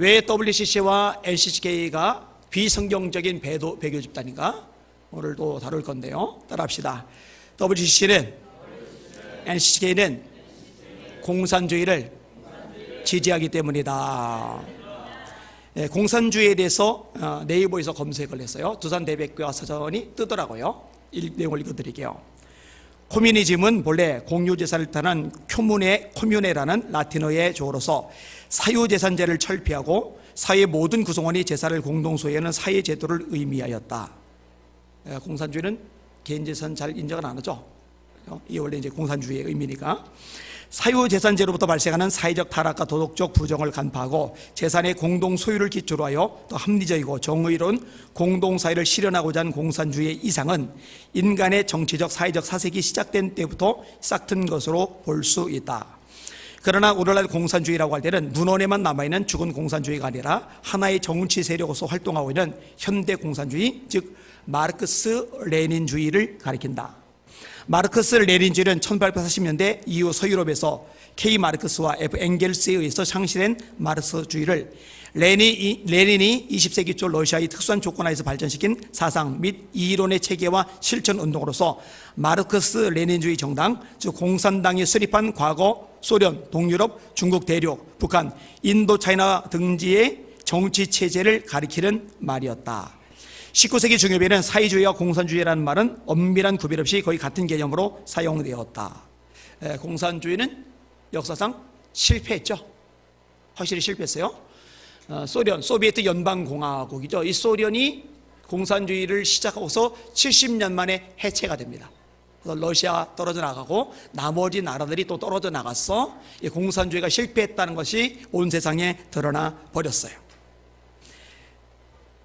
왜 WCC와 LCCK가 비성경적인 배도, 배교 집단인가? 오늘도 다룰 건데요. 따라합시다. WCC는 LCCK는 공산주의를 지지하기 때문이다. 예, 공산주의에 대해서 어, 네이버에서 검색을 했어요. 두산 대백과 사전이 뜨더라고요. 일, 내용을 읽어드릴게요. 코미니즘은 본래 공유재산을 뜻하는 큐문의 코뮤네라는 라틴어의 조어로서 사유재산제를 철폐하고 사회 모든 구성원이 재산을 공동 소유하는 사회제도를 의미하였다. 예, 공산주의는 개인재산 잘 인정을 안 하죠. 이게 원래 이제 공산주의의 의미니까. 사유재산제로부터 발생하는 사회적 타락과 도덕적 부정을 간파하고 재산의 공동 소유를 기초로 하여 또 합리적이고 정의로운 공동사회를 실현하고자 하는 공산주의의 이상은 인간의 정치적 사회적 사색이 시작된 때부터 싹튼 것으로 볼 수 있다. 그러나 오늘날 공산주의라고 할 때는 문헌에만 남아있는 죽은 공산주의가 아니라 하나의 정치 세력으로서 활동하고 있는 현대 공산주의, 즉 마르크스 레닌주의를 가리킨다. 마르크스 레닌주의는 1840년대 이후 서유럽에서 K 마르크스와 F 엥겔스에 의해서 창시된 마르크스주의를 레니, 레닌이 20세기 초 러시아의 특수한 조건하에서 발전시킨 사상 및 이론의 체계와 실천 운동으로서 마르크스 레닌주의 정당, 즉 공산당이 수립한 과거 소련, 동유럽, 중국 대륙, 북한, 인도 차이나 등지의 정치 체제를 가리키는 말이었다. 19세기 중엽에는 사회주의와 공산주의라는 말은 엄밀한 구별 없이 거의 같은 개념으로 사용되었다. 에, 공산주의는 역사상 실패했죠. 확실히 실패했어요. 어, 소련, 소비에트 연방공화국이죠. 이 소련이 공산주의를 시작하고서 70년 만에 해체가 됩니다. 그래서 러시아 떨어져 나가고 나머지 나라들이 또 떨어져 나갔어. 이 공산주의가 실패했다는 것이 온 세상에 드러나 버렸어요.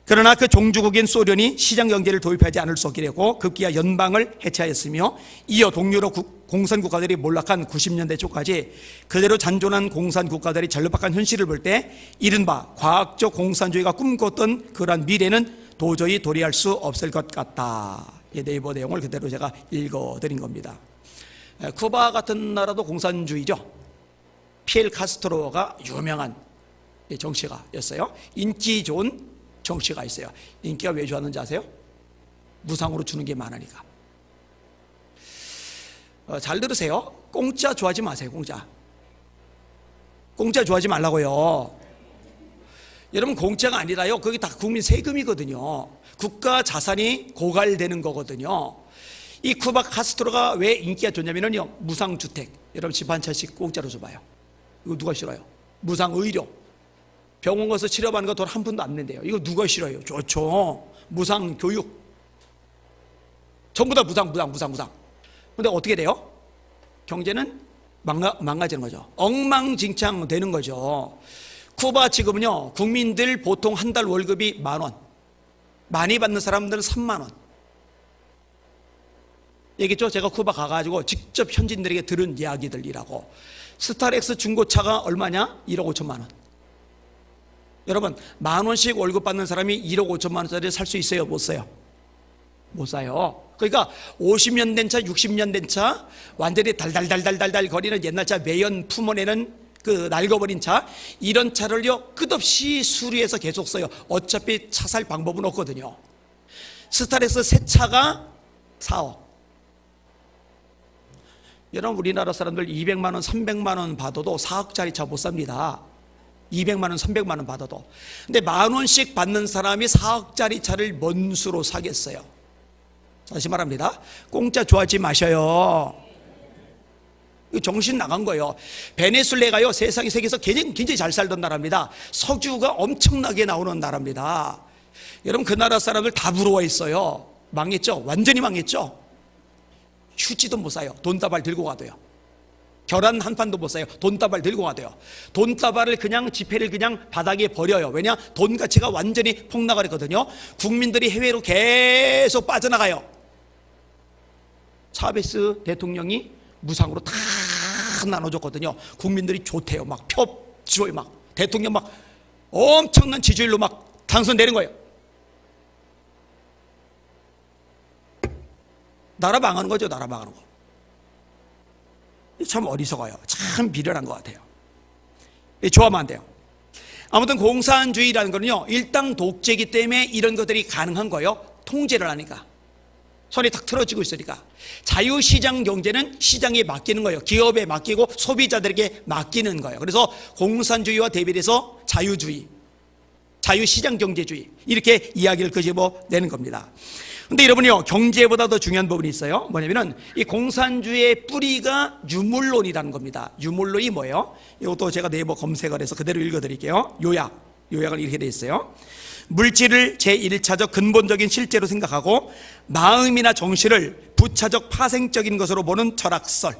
그러나 그 종주국인 소련이 시장 경제를 도입하지 않을 수 없게 되고 급기야 연방을 해체하였으며 이어 동유럽 국- 공산 국가들이 몰락한 90년대 초까지 그대로 잔존한 공산 국가들이 절박한 현실을 볼 때 이른바 과학적 공산주의가 꿈꿨던 그러한 미래는 도저히 도래할 수 없을 것 같다. 이 네이버 내용을 그대로 제가 읽어드린 겁니다. 에, 쿠바 같은 나라도 공산주의죠. 피엘 카스트로가 유명한 이 정치가였어요. 인기 좋은 정치가 있어요. 인기가 왜 좋았는지 아세요? 무상으로 주는 게 많으니까. 어, 잘 들으세요. 공짜 좋아하지 마세요. 공짜. 공짜 좋아하지 말라고요. 여러분 공짜가 아니라요. 그게 다 국민 세금이거든요. 국가 자산이 고갈되는 거거든요. 이 쿠바 카스트로가 왜 인기가 좋냐면요. 무상 주택. 여러분 집 한 채씩 공짜로 줘 봐요. 이거 누가 싫어요? 무상 의료. 병원 가서 치료받는 거 돈 한 푼도 안 낸대요. 이거 누가 싫어요? 좋죠. 무상 교육. 전부 다 무상, 무상, 무상, 무상. 근데 어떻게 돼요? 경제는 망가, 망가지는 거죠. 엉망진창 되는 거죠. 쿠바 지금은요, 국민들 보통 한 달 월급이 만 원. 많이 받는 사람들은 3만 원. 얘기했죠? 제가 쿠바 가가지고 직접 현지인들에게 들은 이야기들이라고. 스타렉스 중고차가 얼마냐? 1억 5천만 원. 여러분 만 원씩 월급 받는 사람이 1억 5천만 원짜리 살 수 있어요? 못 사요? 못 사요. 그러니까 50년 된 차, 60년 된 차, 완전히 달달달달달달 거리는 옛날 차 매연 품어내는 그 낡아버린 차, 이런 차를요 끝없이 수리해서 계속 써요. 어차피 차 살 방법은 없거든요. 스타렉스 새 차가 4억. 여러분 우리나라 사람들 200만 원, 300만 원 받아도 4억짜리 차 못 삽니다. 200만 원, 300만 원 받아도. 근데 만 원씩 받는 사람이 4억짜리 차를 뭔 수로 사겠어요? 다시 말합니다. 공짜 좋아하지 마셔요. 정신 나간 거예요. 베네수엘라가요, 세상에 세계에서 굉장히, 굉장히 잘 살던 나라입니다. 석유가 엄청나게 나오는 나라입니다. 여러분, 그 나라 사람들 다 부러워 있어요. 망했죠? 완전히 망했죠? 휴지도 못 사요. 돈다발 들고 가도요. 계란 한 판도 못 사요. 돈다발 들고 가도요. 돈다발을 그냥 지폐를 그냥 바닥에 버려요. 왜냐? 돈 가치가 완전히 폭락을 했거든요. 국민들이 해외로 계속 빠져나가요. 차베스 대통령이 무상으로 다 나눠줬거든요. 국민들이 좋대요. 막 표 지워요. 막 대통령 막 엄청난 지지율로 막 당선되는 거예요. 나라 망하는 거죠. 나라 망하는 거. 참 어리석어요. 참 미련한 것 같아요. 좋아하면 안 돼요. 아무튼 공산주의라는 거는요, 일당 독재이기 때문에 이런 것들이 가능한 거예요. 통제를 하니까. 손이 탁 틀어지고 있으니까. 자유시장 경제는 시장에 맡기는 거예요. 기업에 맡기고 소비자들에게 맡기는 거예요. 그래서 공산주의와 대비해서 자유주의, 자유시장 경제주의 이렇게 이야기를 끄집어내는 겁니다. 근데 여러분이요 경제보다 더 중요한 부분이 있어요. 뭐냐면은 이 공산주의의 뿌리가 유물론이라는 겁니다. 유물론이 뭐예요? 이것도 제가 네이버 검색을 해서 그대로 읽어드릴게요. 요약, 요약을 이렇게 돼 있어요. 물질을 제1차적 근본적인 실제로 생각하고 마음이나 정신을 부차적 파생적인 것으로 보는 철학설.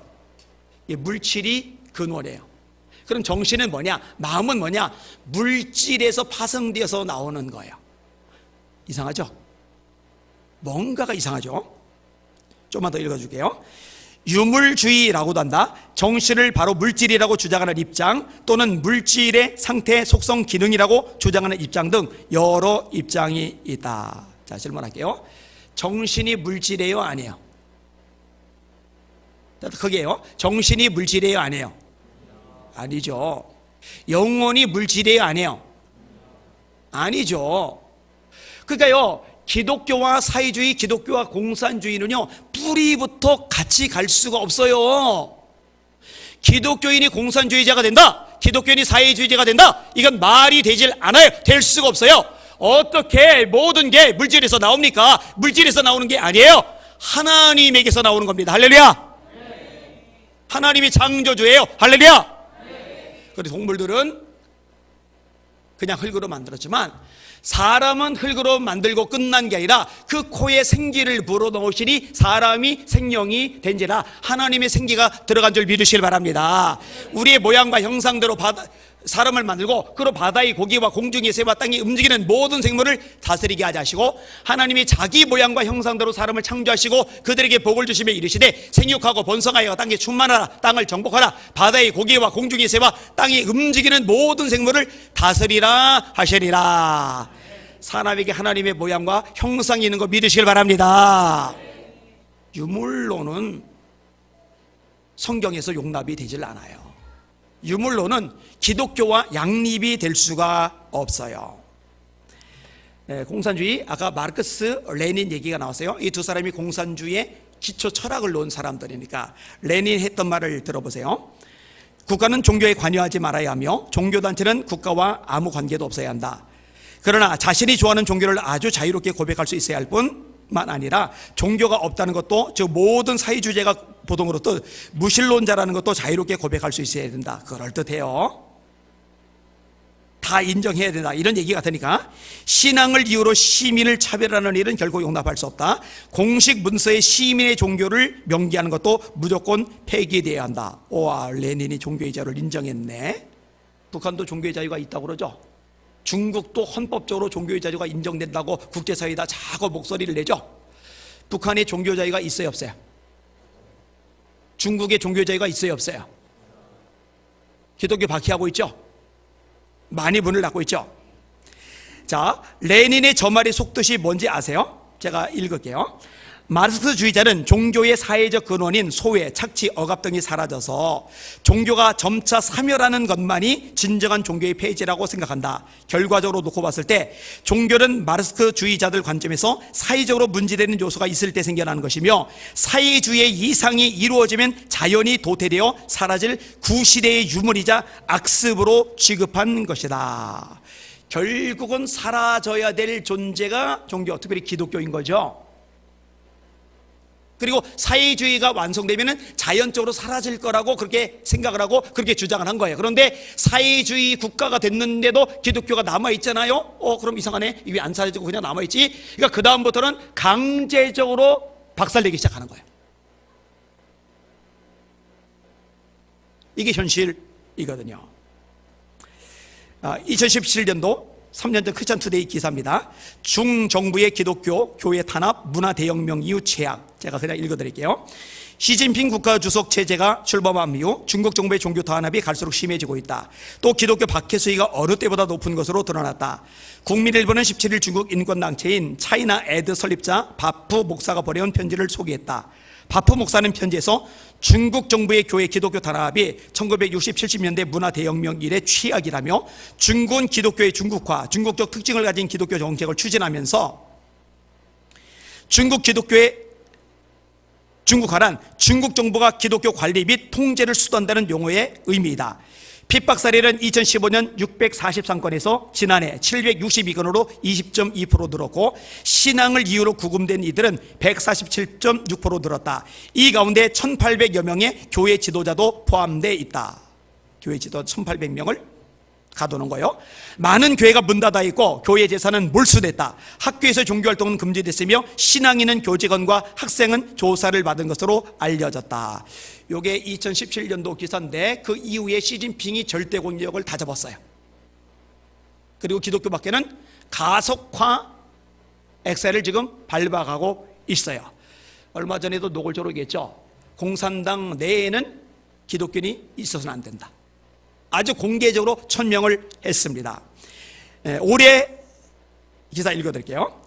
이 물질이 근원이에요. 그럼 정신은 뭐냐? 마음은 뭐냐? 물질에서 파생되어서 나오는 거예요. 이상하죠? 뭔가가 이상하죠? 좀만 더 읽어줄게요. 유물주의라고도 한다. 정신을 바로 물질이라고 주장하는 입장 또는 물질의 상태, 속성, 기능이라고 주장하는 입장 등 여러 입장이 있다. 자, 질문할게요. 정신이 물질이에요? 아니에요? 크게요. 정신이 물질이에요? 아니에요? 아니죠. 영혼이 물질이에요? 아니에요? 아니죠. 그러니까요. 기독교와 사회주의, 기독교와 공산주의는요, 뿌리부터 같이 갈 수가 없어요. 기독교인이 공산주의자가 된다? 기독교인이 사회주의자가 된다? 이건 말이 되질 않아요. 될 수가 없어요. 어떻게 모든 게 물질에서 나옵니까? 물질에서 나오는 게 아니에요. 하나님에게서 나오는 겁니다. 할렐루야! 하나님이 창조주예요. 할렐루야! 그래서 동물들은 그냥 흙으로 만들었지만 사람은 흙으로 만들고 끝난 게 아니라 그 코에 생기를 불어넣으시니 사람이 생명이 된지라 하나님의 생기가 들어간 줄 믿으시길 바랍니다. 우리의 모양과 형상대로 바다, 사람을 만들고 그로 바다의 고기와 공중의 새와 땅이 움직이는 모든 생물을 다스리게 하자 하시고 하나님이 자기 모양과 형상대로 사람을 창조하시고 그들에게 복을 주시며 이르시되 생육하고 번성하여 땅에 충만하라 땅을 정복하라 바다의 고기와 공중의 새와 땅이 움직이는 모든 생물을 다스리라 하시리라 사람에게 하나님의 모양과 형상이 있는 거 믿으시길 바랍니다 유물론은 성경에서 용납이 되질 않아요 유물론은 기독교와 양립이 될 수가 없어요. 네, 공산주의 아까 마르크스 레닌 얘기가 나왔어요. 이 두 사람이 공산주의의 기초 철학을 놓은 사람들이니까 레닌 했던 말을 들어보세요. 국가는 종교에 관여하지 말아야 하며 종교 단체는 국가와 아무 관계도 없어야 한다. 그러나 자신이 좋아하는 종교를 아주 자유롭게 고백할 수 있어야 할 뿐만 아니라 종교가 없다는 것도 즉 모든 사회주의자가 보통으로 또 무신론자라는 것도 자유롭게 고백할 수 있어야 된다. 그럴 듯해요. 다 인정해야 된다. 이런 얘기 같으니까 신앙을 이유로 시민을 차별하는 일은 결코 용납할 수 없다. 공식 문서에 시민의 종교를 명기하는 것도 무조건 폐기돼야 한다. 오와 레닌이 종교의 자유를 인정했네. 북한도 종교의 자유가 있다고 그러죠. 중국도 헌법적으로 종교의 자유가 인정된다고 국제사회에다 자꾸 목소리를 내죠. 북한의 종교 자유가 있어요, 없어요? 중국의 종교 자유가 있어요, 없어요? 기독교 박해하고 있죠? 많이 문을 닫고 있죠? 자, 레닌의 저 말의 속뜻이 뭔지 아세요? 제가 읽을게요. 마르크스주의자는 종교의 사회적 근원인 소외, 착취, 억압 등이 사라져서 종교가 점차 사멸하는 것만이 진정한 종교의 폐지라고 생각한다. 결과적으로 놓고 봤을 때 종교는 마르크스주의자들 관점에서 사회적으로 문제되는 요소가 있을 때 생겨나는 것이며 사회주의의 이상이 이루어지면 자연히 도태되어 사라질 구시대의 유물이자 악습으로 취급한 것이다. 결국은 사라져야 될 존재가 종교, 특별히 기독교인 거죠. 그리고 사회주의가 완성되면 자연적으로 사라질 거라고 그렇게 생각을 하고 그렇게 주장을 한 거예요. 그런데 사회주의 국가가 됐는데도 기독교가 남아 있잖아요. 어, 그럼 이상하네. 이게 안 사라지고 그냥 남아 있지. 그러니까 그 다음부터는 강제적으로 박살내기 시작하는 거예요. 이게 현실이거든요. 아, 2017년도 3년 전 크리스찬 투데이 기사입니다. 중정부의 기독교 교회 탄압 문화 대혁명 이후 최악. 제가 그냥 읽어드릴게요. 시진핑 국가 주석 체제가 출범한 이후 중국 정부의 종교 탄압이 갈수록 심해지고 있다. 또 기독교 박해 수위가 어느 때보다 높은 것으로 드러났다. 국민일보는 17일 중국 인권단체인 차이나 에드 설립자 바프 목사가 보내온 편지를 소개했다. 바프 목사는 편지에서 중국 정부의 교회 기독교 단합이 1960, 70년대 문화 대혁명 이래 취약이라며 중군 기독교의 중국화, 중국적 특징을 가진 기독교 정책을 추진하면서 중국 기독교의 중국화란 중국 정부가 기독교 관리 및 통제를 수단다는 용어의 의미이다. 핍박 사례는 2015년 643건에서 지난해 762건으로 20.2% 늘었고 신앙을 이유로 구금된 이들은 147.6% 늘었다. 이 가운데 1,800여 명의 교회 지도자도 포함돼 있다. 교회 지도 1,800명을 가두는 거요. 많은 교회가 문 닫아 있고 교회 재산은 몰수됐다. 학교에서 종교 활동은 금지됐으며 신앙 있는 교직원과 학생은 조사를 받은 것으로 알려졌다. 요게 2017년도 기사인데 그 이후에 시진핑이 절대 권력을 다 잡았어요. 그리고 기독교 밖에는 가속화 엑셀을 지금 밟아가고 있어요. 얼마 전에도 노골적으로 얘기했죠. 공산당 내에는 기독교인이 있어서는 안 된다. 아주 공개적으로 천명을 했습니다. 예, 올해 기사 읽어드릴게요.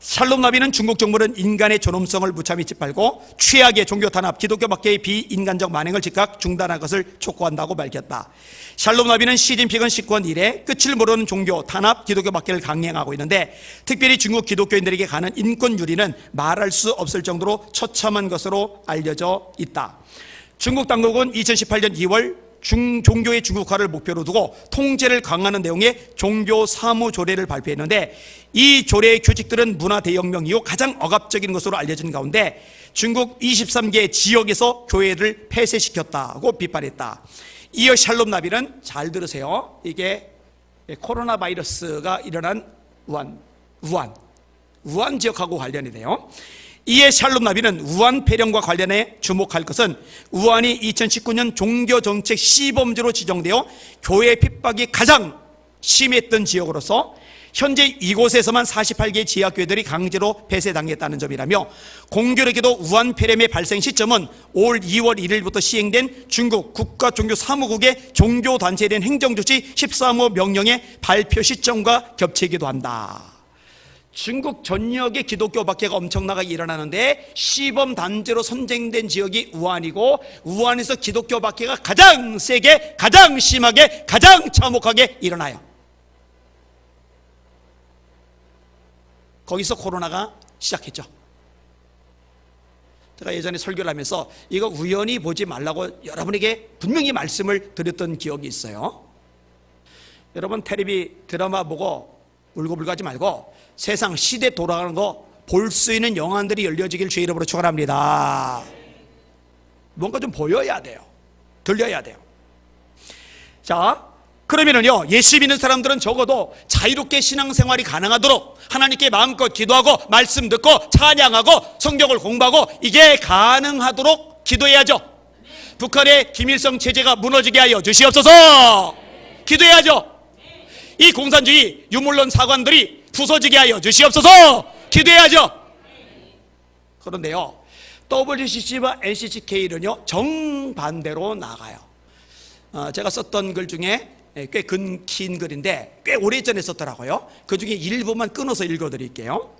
샬롬 나비는 중국 정부는 인간의 존엄성을 무참히 짓밟고 최악의 종교 탄압, 기독교 밖의 비인간적 만행을 즉각 중단할 것을 촉구한다고 밝혔다. 샬롬 나비는 시진핑은 집권 이래 끝을 모르는 종교 탄압, 기독교 밖을 강행하고 있는데 특별히 중국 기독교인들에게 가는 인권 유리는 말할 수 없을 정도로 처참한 것으로 알려져 있다. 중국 당국은 2018년 2월 중, 종교의 중국화를 목표로 두고 통제를 강화하는 내용의 종교 사무 조례를 발표했는데 이 조례의 규칙들은 문화 대혁명 이후 가장 억압적인 것으로 알려진 가운데 중국 23개 지역에서 교회를 폐쇄시켰다고 비판했다. 이어 샬롬 나비는 잘 들으세요. 이게 코로나 바이러스가 일어난 우한, 우한, 우한 지역하고 관련이 돼요. 이에 샬롬 나비는 우한 폐렴과 관련해 주목할 것은 우한이 2019년 종교 정책 시범지로 지정되어 교회 핍박이 가장 심했던 지역으로서 현재 이곳에서만 48개 지하교회들이 강제로 폐쇄당했다는 점이라며 공교롭게도 우한 폐렴의 발생 시점은 올 2월 1일부터 시행된 중국 국가종교사무국의 종교단체에 대한 행정조치 13호 명령의 발표 시점과 겹치기도 한다. 중국 전역의 기독교 박해가 엄청나게 일어나는데 시범 단체로 선정된 지역이 우한이고 우한에서 기독교 박해가 가장 세게 가장 심하게 가장 참혹하게 일어나요. 거기서 코로나가 시작했죠. 제가 예전에 설교를 하면서 이거 우연히 보지 말라고 여러분에게 분명히 말씀을 드렸던 기억이 있어요. 여러분 텔레비 드라마 보고 울고불고 하지 말고 세상 시대 돌아가는 거 볼 수 있는 영안들이 열려지길 주의 이름으로 축원합니다. 뭔가 좀 보여야 돼요. 들려야 돼요. 자, 그러면은요, 예수 믿는 사람들은 적어도 자유롭게 신앙생활이 가능하도록 하나님께 마음껏 기도하고 말씀 듣고 찬양하고 성경을 공부하고 이게 가능하도록 기도해야죠. 북한의 김일성 체제가 무너지게 하여 주시옵소서. 기도해야죠. 이 공산주의 유물론 사관들이 부서지게 하여 주시옵소서. 기도해야죠. 그런데요, WCC와 NCCK는요 정반대로 나가요. 어, 제가 썼던 글 중에 꽤 근긴 글인데 꽤 오래전에 썼더라고요. 그 중에 일부만 끊어서 읽어드릴게요.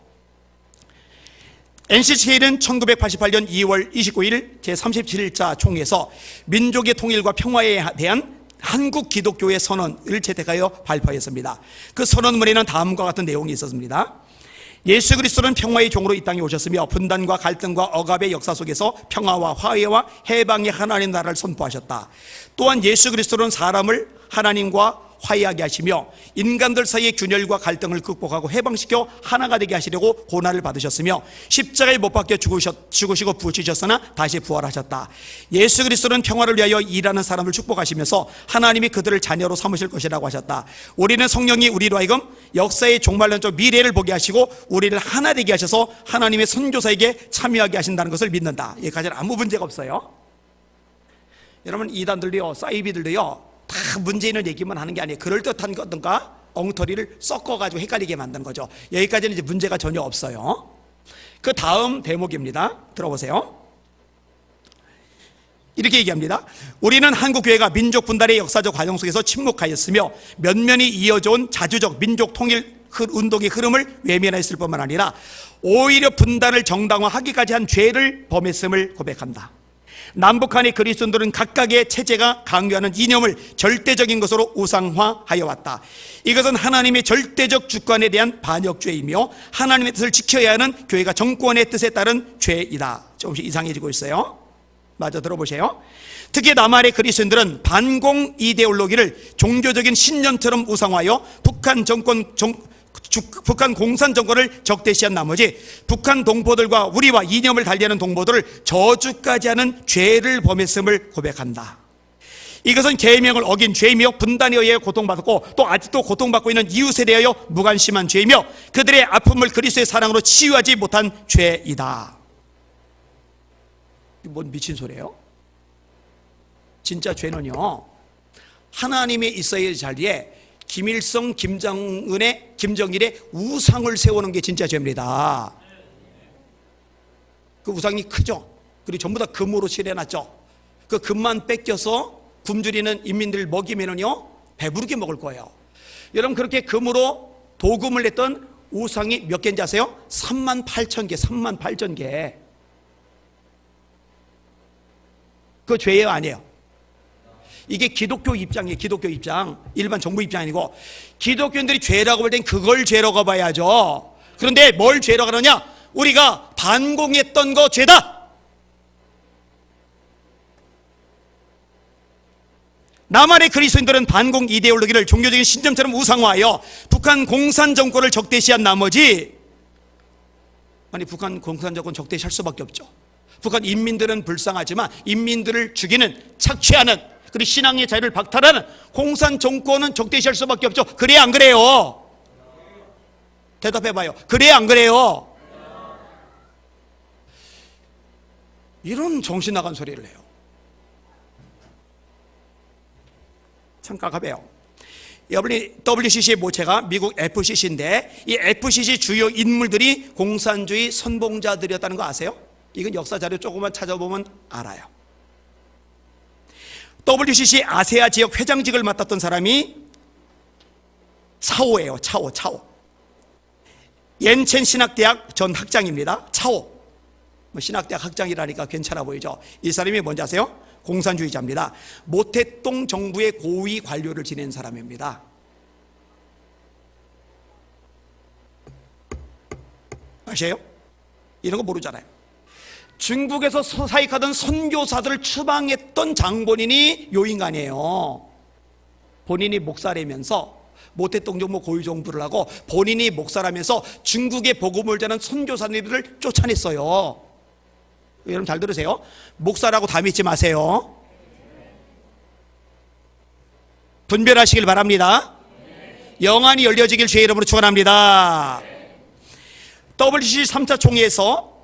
NCCK는 1988년 2월 29일 제37자 총회에서 민족의 통일과 평화에 대한 한국 기독교의 선언을 채택하여 발표했습니다. 그 선언문에는 다음과 같은 내용이 있었습니다. 예수 그리스도는 평화의 종으로 이 땅에 오셨으며 분단과 갈등과 억압의 역사 속에서 평화와 화해와 해방의 하나님 나라를 선포하셨다. 또한 예수 그리스도는 사람을 하나님과 화해하게 하시며 인간들 사이의 균열과 갈등을 극복하고 해방시켜 하나가 되게 하시려고 고난을 받으셨으며 십자가에 못 박혀 죽으셨, 죽으시고 부치셨으나 다시 부활하셨다. 예수 그리스도는 평화를 위하여 일하는 사람을 축복하시면서 하나님이 그들을 자녀로 삼으실 것이라고 하셨다. 우리는 성령이 우리로 하여금 역사의 종말론적 미래를 보게 하시고 우리를 하나 되게 하셔서 하나님의 선교사에게 참여하게 하신다는 것을 믿는다. 여기까지는 아무 문제가 없어요. 여러분 이단들도요 사이비들도요 다 있는 얘기만 하는 게 아니에요. 그럴듯한 거든가? 엉터리를 섞어가지고 헷갈리게 만든 거죠. 여기까지는 이제 문제가 전혀 없어요. 그 다음 대목입니다. 들어보세요. 이렇게 얘기합니다. 우리는 한국 교회가 민족 분단의 역사적 과정 속에서 침묵하였으며 면면이 이어져 온 자주적 민족 통일 흐- 운동의 흐름을 외면했을 뿐만 아니라 오히려 분단을 정당화하기까지 한 죄를 범했음을 고백한다. 남북한의 그리스도인들은 각각의 체제가 강요하는 이념을 절대적인 것으로 우상화하여 왔다. 이것은 하나님의 절대적 주권에 대한 반역죄이며 하나님의 뜻을 지켜야 하는 교회가 정권의 뜻에 따른 죄이다. 조금씩 이상해지고 있어요. 마저 들어보세요. 특히 남한의 그리스도인들은 반공 이데올로기를 종교적인 신념처럼 우상화하여 북한 정권 정, 주- 북한 공산 정권을 적대시한 나머지 북한 동포들과 우리와 이념을 달리하는 동포들을 저주까지 하는 죄를 범했음을 고백한다. 이것은 계명을 어긴 죄이며 분단에 의해 고통받았고 또 아직도 고통받고 있는 이웃에 대하여 무관심한 죄이며 그들의 아픔을 그리스도의 사랑으로 치유하지 못한 죄이다. 뭔 미친 소리예요? 진짜 죄는요. 하나님의 이스라엘 자리에 김일성, 김정은의 김정일의 우상을 세우는 게 진짜 죄입니다. 그 우상이 크죠. 그리고 전부 다 금으로 칠해놨죠. 그 금만 뺏겨서 굶주리는 인민들 먹이면은요 배부르게 먹을 거예요. 여러분 그렇게 금으로 도금을 냈던 우상이 몇 개인지 아세요? 3만 8천 개, 3만 8천 개. 그 죄예요, 아니에요? 이게 기독교 입장이에요. 기독교 입장. 일반 정부 입장 아니고 기독교인들이 죄라고 볼 땐 그걸 죄라고 봐야죠. 그런데 뭘 죄라고 하느냐? 우리가 반공했던 거 죄다. 남한의 그리스도인들은 반공 이데올로기를 종교적인 신념처럼 우상화하여 북한 공산 정권을 적대시한 나머지 아니 북한 공산 정권 적대시할 수밖에 없죠. 북한 인민들은 불쌍하지만 인민들을 죽이는 착취하는 그리고 신앙의 자유를 박탈하는 공산 정권은 적대시할 수밖에 없죠. 그래야 안 그래요? 대답해 봐요. 그래야 안 그래요? 이런 정신 나간 소리를 해요. 참 깝깝해요. WCC의 모체가 미국 FCC인데 이 FCC 주요 인물들이 공산주의 선봉자들이었다는 거 아세요? 이건 역사 자료 조금만 찾아보면 알아요. WCC 아세아 지역 회장직을 맡았던 사람이 차오예요. 차오, 차오. 옌첸 신학대학 전 학장입니다. 차오. 뭐 신학대학 학장이라니까 괜찮아 보이죠? 이 사람이 뭔지 아세요? 공산주의자입니다. 모태동 정부의 고위 관료를 지낸 사람입니다. 아세요? 이런 거 모르잖아요. 중국에서 사익하던 선교사들을 추방했던 장본인이 요 인간이에요. 본인이 목사라면서 모태동 정부 고위 정부를 하고 본인이 목사라면서 중국의 복음을 전하는 선교사들을 쫓아냈어요. 여러분 잘 들으세요. 목사라고 다 믿지 마세요. 분별하시길 바랍니다. 영안이 열려지길 주의 이름으로 축원합니다. WCC 3차 총회에서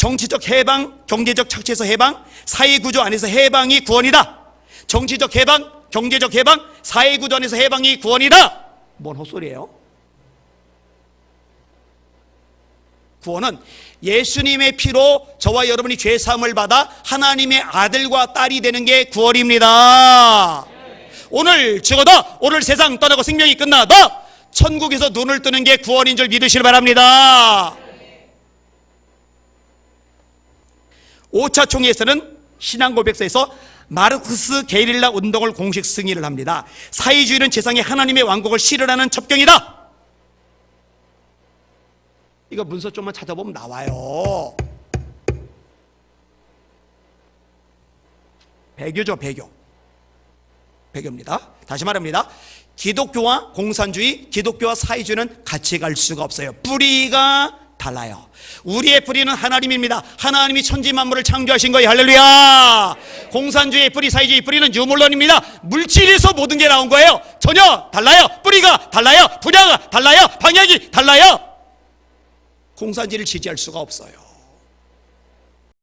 정치적 해방, 경제적 착취에서 해방, 사회 구조 안에서 해방이 구원이다. 정치적 해방, 경제적 해방, 사회 구조 안에서 해방이 구원이다. 뭔 헛소리예요? 구원은 예수님의 피로 저와 여러분이 죄 사함을 받아 하나님의 아들과 딸이 되는 게 구원입니다. 오늘 죽어도 오늘 세상 떠나고 생명이 끝나도 천국에서 눈을 뜨는 게 구원인 줄 믿으시길 바랍니다. 5차 총회에서는 신앙 고백서에서 마르크스 게릴라 운동을 공식 승인을 합니다. 사회주의는 세상에 하나님의 왕국을 실현하는 첩경이다. 이거 문서 좀만 찾아보면 나와요. 배교죠, 배교. 배교입니다. 다시 말합니다. 기독교와 공산주의, 기독교와 사회주의는 같이 갈 수가 없어요. 뿌리가 달라요. 우리의 뿌리는 하나님입니다. 하나님이 천지 만물을 창조하신 거예요. 할렐루야. 공산주의의 뿌리, 사회주의 뿌리는 유물론입니다. 물질에서 모든 게 나온 거예요. 전혀 달라요. 뿌리가 달라요. 분야가 달라요. 방향이 달라요. 공산주의를 지지할 수가 없어요.